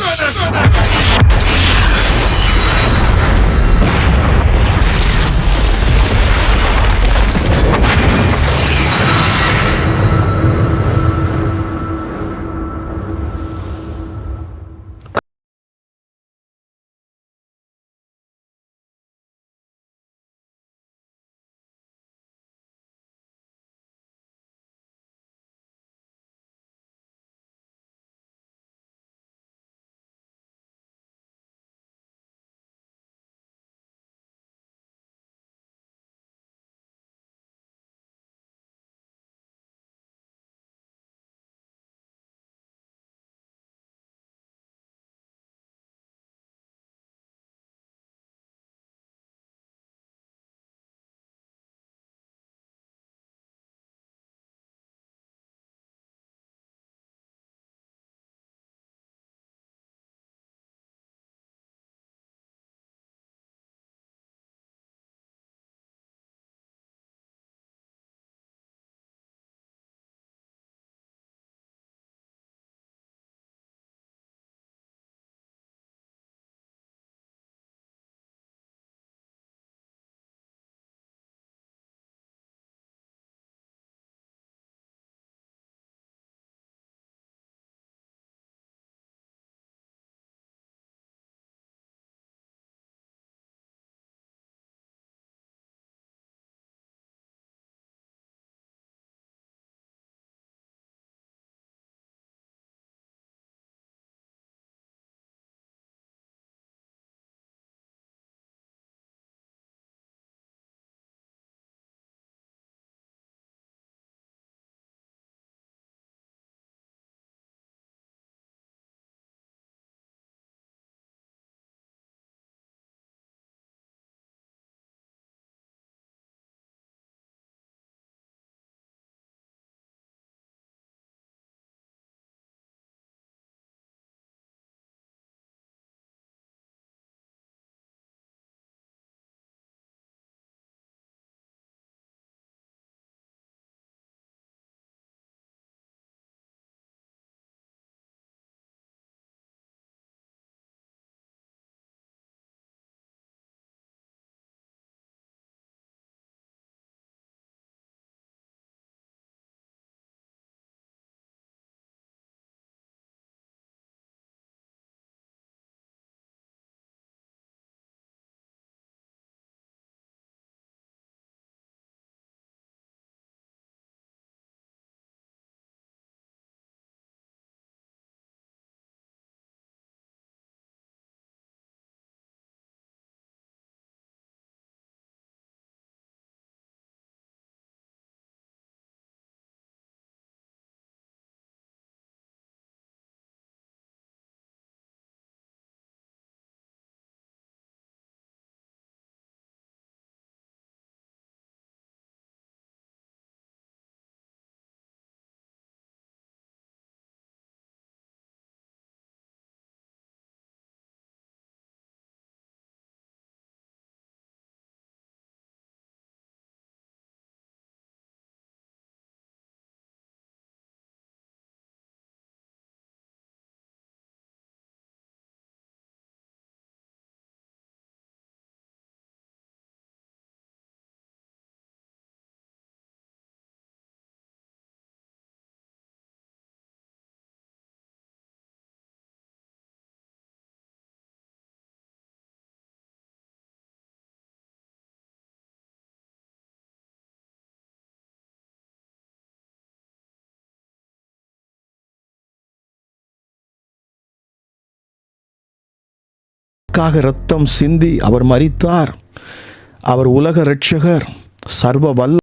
Anasını நமக்காக ரத்தம் சிந்தி அவர் மறித்தார் அவர் உலக இரட்சகர் சர்வ வல்ல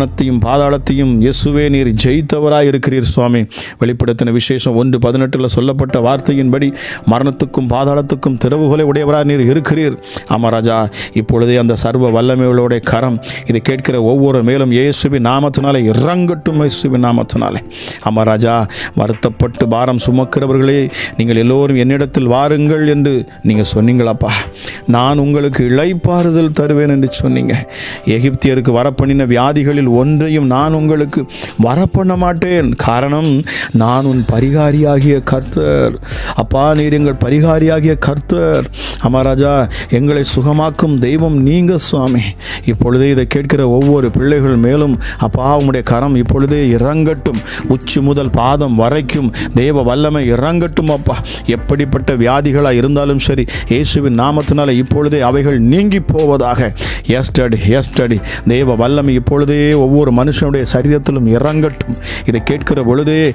மரணத்தையும் பாதாளத்தையும் இயேசுவே நீர் ஜெயித்தவராய் இருக்கிறீர் சுவாமி. வெளிப்படுத்தின விசேஷம் ஒன்று பதினெட்டில் சொல்லப்பட்ட வார்த்தையின்படி மரணத்துக்கும் பாதாளத்துக்கும் திறவுகளை உடையவராக நீர் இருக்கிறீர். அமராஜா இப்பொழுதே அந்த சர்வ வல்லமைகளோட கரம் இதை கேட்கிற ஒவ்வொரு மேலும் இயேசுவின் நாமத்தினாலே இறங்கட்டும் இயேசுவின் நாமத்தினாலே. அமராஜா வருத்தப்பட்டு பாரம் சுமக்கிறவர்களே நீங்கள் எல்லோரும் என்னிடத்தில் வாருங்கள் என்று நீங்கள் சொன்னீங்களப்பா. நான் உங்களுக்கு இழைப்பாறுதல் தருவேன் என்று சொன்னீங்க. எகிப்தியருக்கு வரப்பண்ணின வியாதிகளில் ஒன்றையும் நான் உங்களுக்கு வரப்பண்ண மாட்டேன். காரணம் நான் உன் பரிகாரியாகிய கர்த்தர். அப்பா நீர் எங்கள் பரிகாரியாகிய கர்த்தர். அமராஜா எங்களை சுகமாக்கும் தெய்வம் நீங்க சுவாமி. இப்பொழுதே இதை கேட்கிற ஒவ்வொரு பிள்ளைகள் மேலும் அப்பா உங்களுடைய கரம் இப்பொழுதே இறங்கட்டும். உச்சி முதல் பாதம் வரைக்கும் தேவ வல்லமை இறங்கட்டும் அப்பா. எப்படிப்பட்ட வியாதிகளாக இருந்தாலும் சரி இயேசுவின் நாமத்தினால இப்பொழுதே அவைகள் நீங்கி போவதாக. எஸ்டடி எஸ்டடி தேவ வல்லமை இப்பொழுதே ஒவ்வொரு மனுஷனுடைய சரீரத்திலும் இறங்கட்டும். இதை கேட்கிற பொழுதே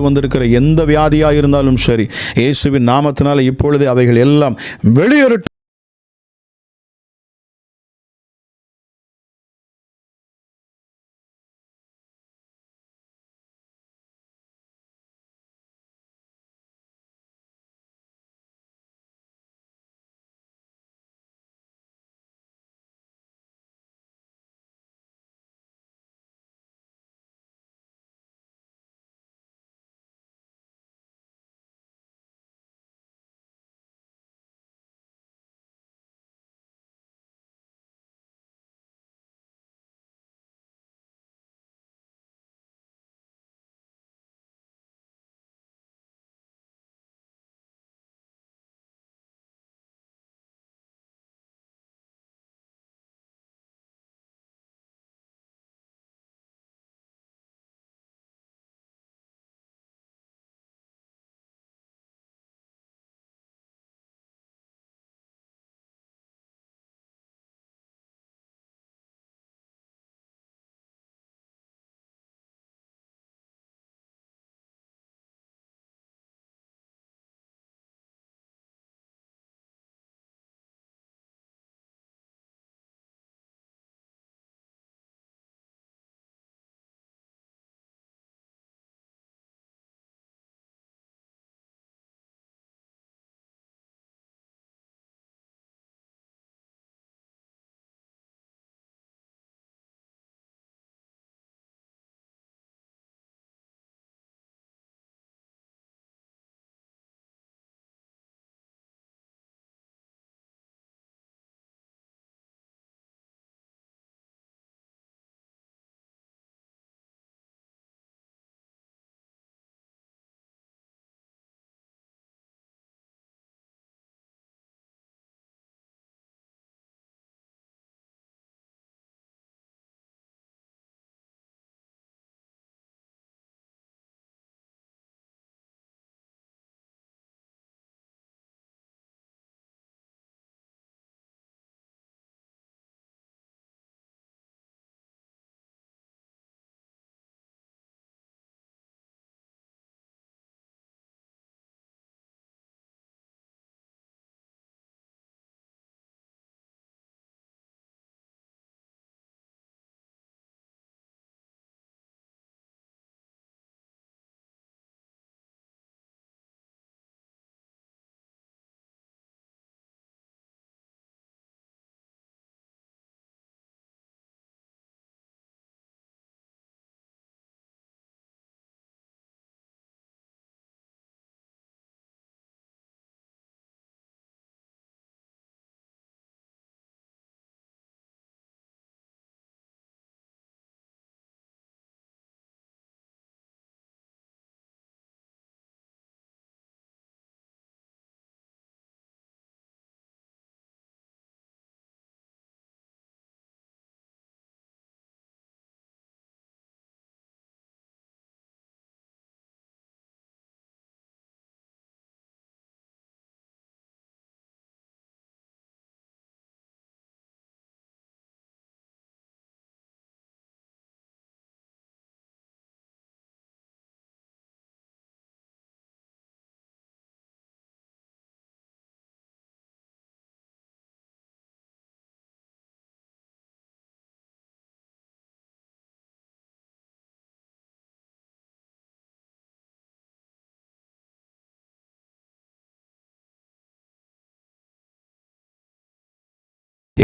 வந்திருக்கிற எந்த வியாதியாக இருந்தாலும் சரி இயேசுவின் நாமத்தினால இப்பொழுது அவைகள் எல்லாம் வெளியேறட்டும்.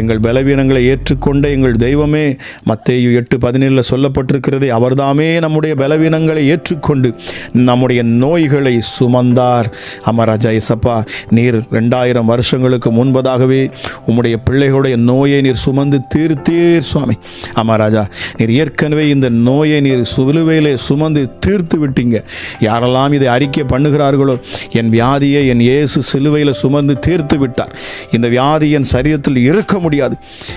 எங்கள் பலவீனங்களை ஏற்றுக்கொண்ட எங்கள் தெய்வமே மத்தேயு எட்டு பதினேழில் சொல்லப்பட்டிருக்கிறதே அவர்தாமே நம்முடைய பலவீனங்களை ஏற்றுக்கொண்டு நம்முடைய நோய்களை சுமந்தார். அமராஜா இசப்பா நீர் ரெண்டாயிரம் வருஷங்களுக்கு முன்பதாகவே உம்முடைய பிள்ளைகளுடைய நோயை நீர் சுமந்து தீர்த்தீர் சுவாமி. அமராஜா நீர் ஏற்கனவே இந்த நோயை நீர் சுலுவையிலே சுமந்து தீர்த்து விட்டீங்க. யாரெல்லாம் இதை அறிக்கை பண்ணுகிறார்களோ என் வியாதியை என் இயேசு சிலுவையில் சுமந்து தீர்த்து விட்டார். இந்த வியாதி என் சரீரத்தில் இருக்க முடியாது.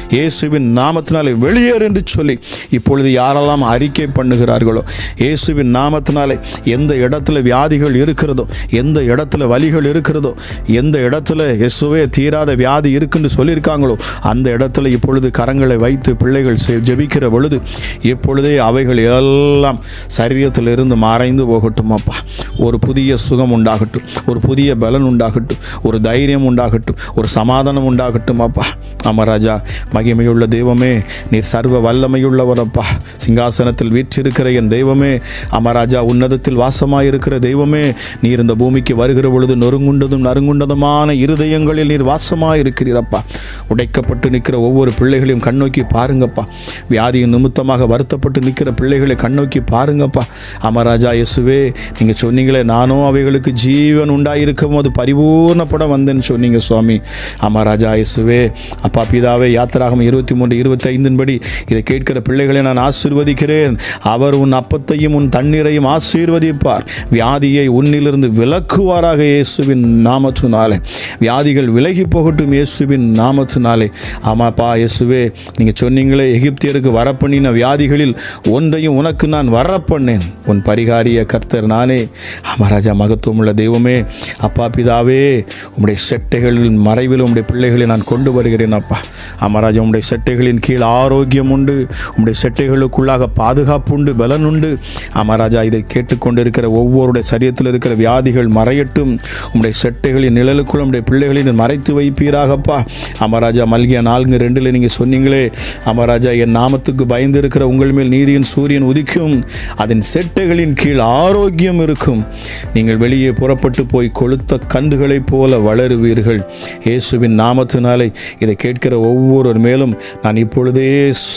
இயேசுவின் நாமத்தினாலே வெளியேறு என்று சொல்லி இப்பொழுது யாரெல்லாம் அறிக்கை பண்ணுகிறார்களோ இயேசுவின் நாமத்தினாலே எந்த இடத்துல வியாதிகள் இருக்கிறதோ எந்த இடத்துல வலிகள் இருக்கிறதோ எந்த இடத்துல இயேசுவே தீராத வியாதி இருக்குன்னு சொல்லியிருக்காங்களோ அந்த இடத்துல இப்பொழுது கரங்களை வைத்து பிள்ளைகள் செ- ஜெபிக்கிற பொழுது இப்பொழுதே அவைகள் எல்லாம் சரீரத்திலிருந்து மறைந்து போகட்டும் அப்பா. ஒரு புதிய சுகம் உண்டாகட்டும் ஒரு புதிய பலன் உண்டாகட்டும் ஒரு தைரியம் உண்டாகட்டும் ஒரு சமாதானம் உண்டாகட்டும் அப்பா. அமராஜா மகிமையுள்ள தெய்வமே நீர் சர்வ வல்லமையுள்ளவரப்பா. சிங்காசனத்தில் வீற்றிருக்கிற என் தெய்வமே அமராஜா உன்னதத்தில் வாசமாயிருக்கிற தெய்வமே நீர் இந்த பூமிக்கு வருகிற பொழுது நொறுங்குண்டதும் நறுங்குண்டதுமான இருதயங்களில் நீர் வாசமாயிருக்கிறீரப்பா. உடைக்கப்பட்டு நிற்கிற ஒவ்வொரு பிள்ளைகளையும் கண்ணோக்கி பாருங்கப்பா. வியாதியின் நிமித்தமாக வருத்தப்பட்டு நிற்கிற பிள்ளைகளை கண்ணோக்கி பாருங்கப்பா. அமராஜா இயேசுவே நீங்கள் சொன்னீங்களே நானும் அவைகளுக்கு ஜீவன் உண்டாயிருக்கும் போது பரிபூர்ணப்பட வந்தேன்னு சொன்னீங்க சுவாமி. அமராஜா இயேசுவே அப்பா பிதாவே யாத்திராகம் இருபத்தி மூன்று இருபத்தி ஐந்தின்படி இதை கேட்கிற பிள்ளைகளை நான் ஆசீர்வதிக்கிறேன். அவர் உன் அப்பத்தையும் உன் தண்ணீரையும் ஆசீர்வதிப்பார். வியாதியை உன்னிலிருந்து விலக்குவாராக இயேசுவின் நாமத்தினாலே. வியாதிகள் விலகி போகட்டும் இயேசுவின் நாமத்தினாலே. ஆமாப்பா இயேசுவே நீங்கள் சொன்னீங்களே எகிப்தியருக்கு வரப்பண்ணின வியாதிகளில் ஒன்றையும் உனக்கு நான் வரப்பண்ணேன். உன் பரிகாரிய கர்த்தர் நானே. ஆமாராஜா மகத்துவமுள்ள தெய்வமே. அப்பா பிதாவே உம்முடைய செட்டைகளின் மறைவில் உம்முடைய பிள்ளைகளை நான் கொண்டு வருகிறேன் அப்பா. அமராஜா உம்முடைய செட்டைகளின் கீழ் ஆரோக்கியம் உண்டு. உம்முடைய செட்டைகளுக்குள்ளாக பாதுகாப்பு உண்டு பலன் உண்டு. அமராஜா இதை கேட்டுக்கொண்டிருக்கிற ஒவ்வொருடைய சரியத்தில் இருக்கிற வியாதிகள் மறையட்டும். உம்முடைய செட்டைகளின் நிழலுக்குள் உடைய பிள்ளைகளின் மறைத்து வைப்பீராகப்பா. அமராஜா மல்கியா நான்கு ரெண்டில் நீங்கள் சொன்னீங்களே அமராஜா என் நாமத்துக்கு பயந்து இருக்கிற உங்கள் மேல் நீதியின் சூரியன் உதிக்கும். அதன் செட்டைகளின் கீழ் ஆரோக்கியம் இருக்கும். நீங்கள் வெளியே புறப்பட்டு போய் கொளுத்த கன்றுகளைப் போல வளருவீர்கள். இயேசுவின் நாமத்தினாலே இதை கேட்டு கேட்கிற ஒவ்வொருவர் மேலும் நான் இப்பொழுதே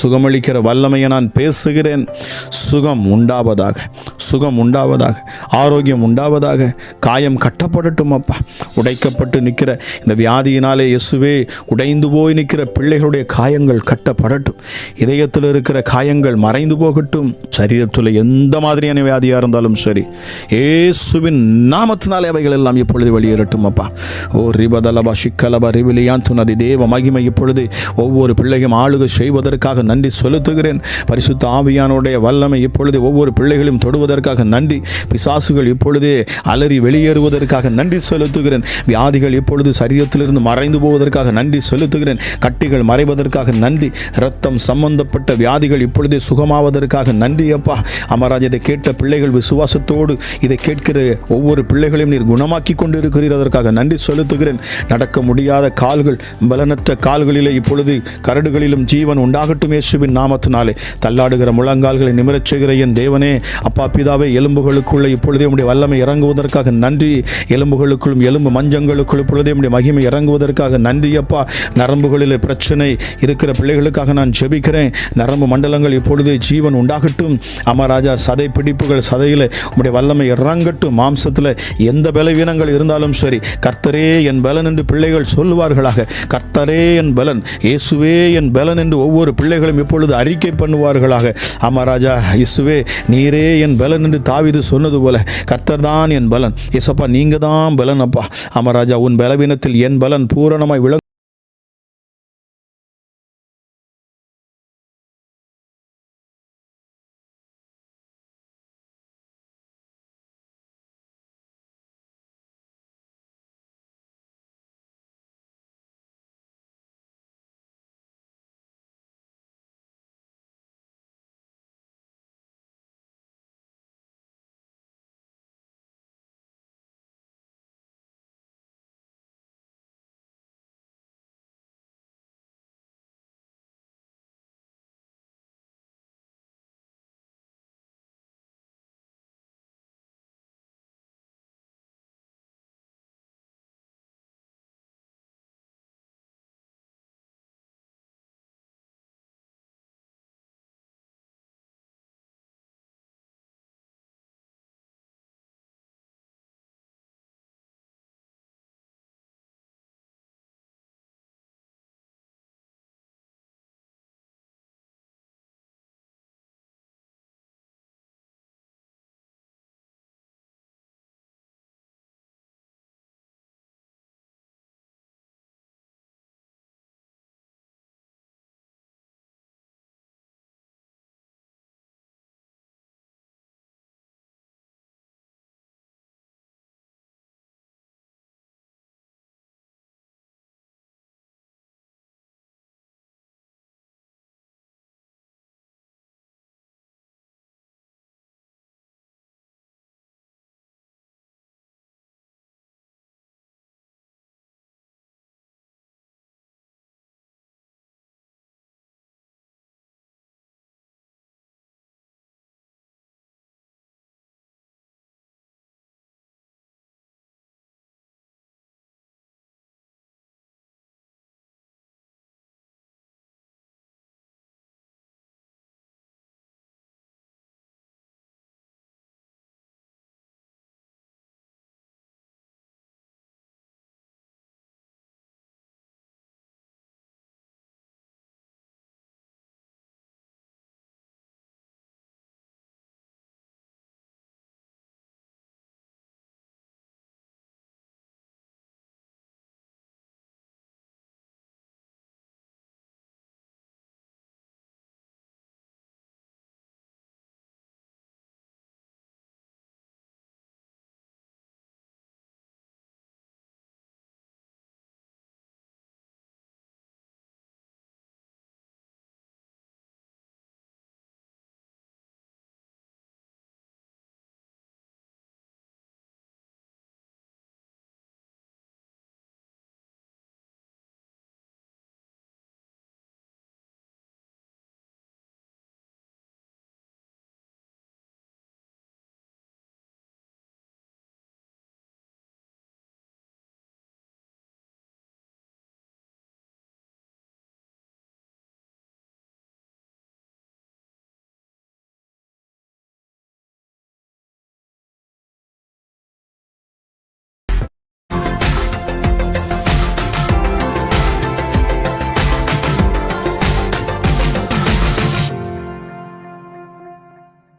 சுகமளிக்கிற வல்லமையை நான் பேசுகிறேன். சுகம் உண்டாவதாக சுகம் உண்டாவதாக ஆரோக்கியம் உண்டாவதாக காயம் கட்டப்படட்டும் அப்பா. உடைக்கப்பட்டு நிற்கிற இந்த வியாதியினாலே இயேசுவே உடைந்து போய் நிற்கிற பிள்ளைகளுடைய காயங்கள் கட்டப்படட்டும். இதயத்தில் இருக்கிற காயங்கள் மறைந்து போகட்டும். சரீரத்தில் எந்த மாதிரியான வியாதியாக இருந்தாலும் சரி ஏசுவின் நாமத்தினாலே அவைகள் எல்லாம் இப்பொழுது வெளியேறட்டும் அப்பா. ஓ ரிபதலபா சிக்கலபா ரிவிலியான் துணதி தேவ மகிமை இப்பொழுது ஒவ்வொரு பிள்ளையும் ஆளுகை செய்வதற்காக நன்றி செலுத்துகிறேன். பரிசுத்த ஆவியானுடைய வல்லமை இப்பொழுது ஒவ்வொரு பிள்ளைகளையும் தொடுவதற்காக நன்றி. பிசாசுகள் இப்பொழுதே அலறி வெளியேறுவதற்காக நன்றி செலுத்துகிறேன். வியாதிகள் இப்பொழுது சரீரத்திலிருந்து மறைந்து போவதற்காக நன்றி செலுத்துகிறேன். கட்டிகள் மறைவதற்காக நன்றி. இரத்தம் சம்பந்தப்பட்ட வியாதிகள் இப்பொழுதே சுகமாவதற்காக நன்றி அப்பா. அமராஜ் இதை கேட்ட பிள்ளைகள் விசுவாசத்தோடு இதை கேட்கிற ஒவ்வொரு பிள்ளைகளையும் நீர் குணமாக்கி கொண்டு இருக்கிறீர் அதற்காக நன்றி செலுத்துகிறேன். நடக்க முடியாத கால்கள் பலனற்ற கால்களிலே இப்பொழுது கரடுகளிலும் ஜீவன் உண்டாகட்டும் இயேசுவின் நாமத்தினாலே. தள்ளாடுகிற முழங்கால்களை நிமிரச் செய்கிற என் தேவனே அப்பா பிதாவே எலும்புகளுக்குள்ளே இப்பொழுதே உடைய வல்லமை இறங்குவதற்காக நன்றி. எலும்புகளுக்குள்ளும் எலும்பு மஞ்சங்களுக்குள் இப்பொழுதே உடைய மகிமை இறங்குவதற்காக நன்றி அப்பா. நரம்புகளிலே பிரச்சனை இருக்கிற பிள்ளைகளுக்காக நான் ஜெபிக்கிறேன். நரம்பு மண்டலங்கள் இப்பொழுது ஜீவன் உண்டாகட்டும். அமராஜா சதை பிடிப்புகள் சதையில் உடைய வல்லமை இறங்கட்டும். மாம்சத்தில் எந்த பலவீனங்கள் இருந்தாலும் சரி கர்த்தரே என் பலன் என்று பிள்ளைகள் சொல்லுவார்களாக. கர்த்தரே என் பலன். இயேசுவே என் பலன் என்று ஒவ்வொரு பிள்ளைகளும் இப்பொழுது அறிக்கை பண்ணுவார்களாக. அமராஜா இயேசுவே நீரே என் பலன் என்று தாவிது சொன்னது போல கர்த்தர் தான் என் பலன். இயேசப்பா நீங்க தான் பலன் அப்பா. அமராஜா உன் பலவீனத்தில் என் பலன் பூரணமாய் விளங்கும்